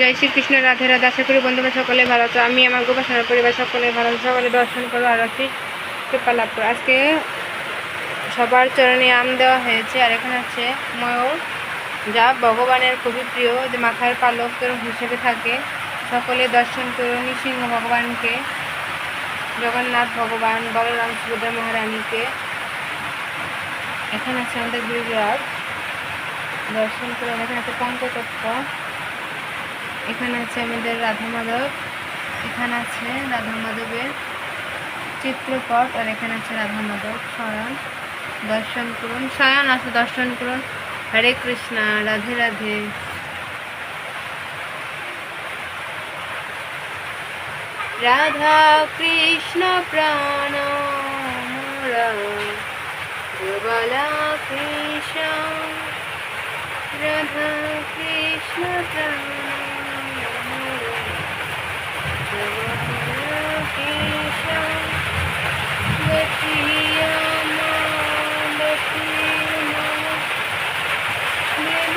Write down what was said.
জয় শ্রীকৃষ্ণ, রাধে রাধে, আশা করি বন্ধুরা সকলে ভালো আছো। আমি আমার গোপাসনার পরিবার, সকলে ভালো আছি। সকলে দর্শন করো আর আছি কৃপা লাভ করো। আজকে সবার চরণে আম দেওয়া হয়েছে, আর এখানে আছে ময়ূর, যা ভগবানের খুবই প্রিয়, যে মাথার পালক হিসেবে থাকে। সকলে দর্শন করো, নৃসিংহ ভগবানকে, জগন্নাথ ভগবান, বলরাম সুভদ্রা মহারানীকে। এখানে আছে আমাদের গুজরাট দর্শন করে, এখানে আছে পঙ্কতত্ত্ব এখানে আছে আমাদের রাধা মাধব এখানে আছে রাধা মাধবের চিত্রপট, আর এখানে আছে রাধা মাধব শয়ন, দর্শন করুন। শয়ন আছে, দর্শন করুন। হরে কৃষ্ণা, রাধে রাধে। রাধা কৃষ্ণ প্রাণ মোরা কৃষ্ণ। রাধা